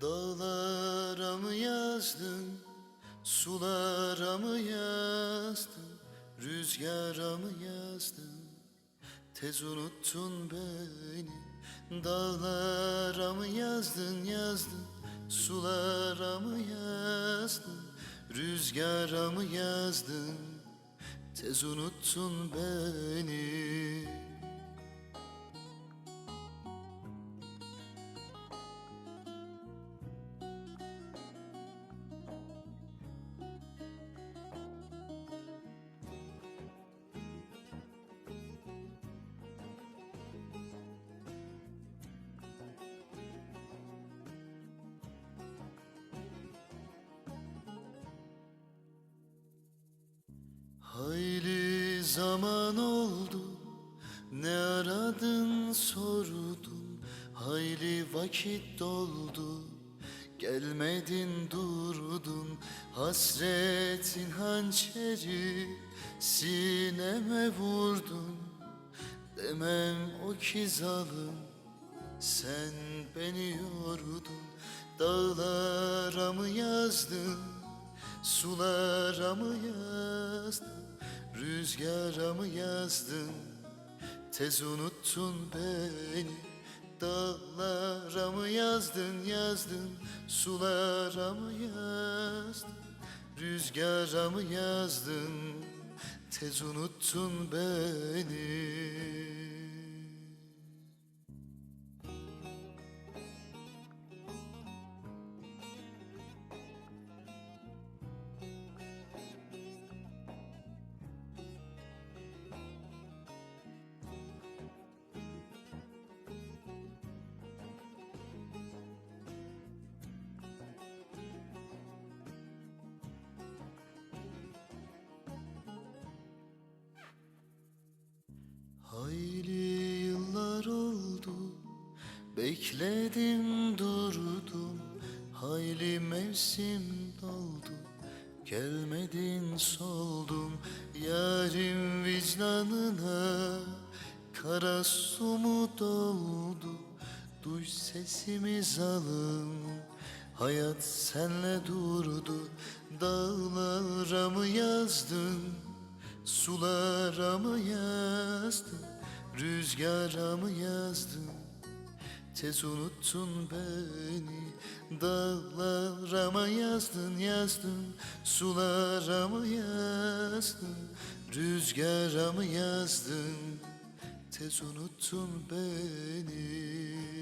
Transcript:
Dağlara mı yazdın, sulara mı yazdın, rüzgara mı yazdın? Tez unuttun beni Dağlara mı yazdın yazdın? Sulara mı yazdın Rüzgara mı yazdın? Tez unuttun beni zaman oldu Ne aradın sordum Hayli vakit doldu Gelmedin durdun Hasretin hançeri Sineme vurdun. Demem o ki zalim Sen beni yordun Dağlara mı yazdın Sulara mı yazdın Rüzgara mı yazdın? Tez unuttun beni Dağlara mı yazdın yazdın? Sulara mı yazdın Rüzgara mı yazdın? Tez unuttun beni Bekledim durdum Hayli mevsim doldu. Gelmedin soldum Yarim vicdanına. Kara su mu doldu? Duy sesimi zalım. Hayat senle durdu Dağlara mı yazdın? Sulara mı yazdın, rüzgara mı yazdın? Tez unuttun beni, dağlara mı yazdın, yazdın? Sulara mı yazdın, rüzgara mı yazdın? Tez unuttun beni.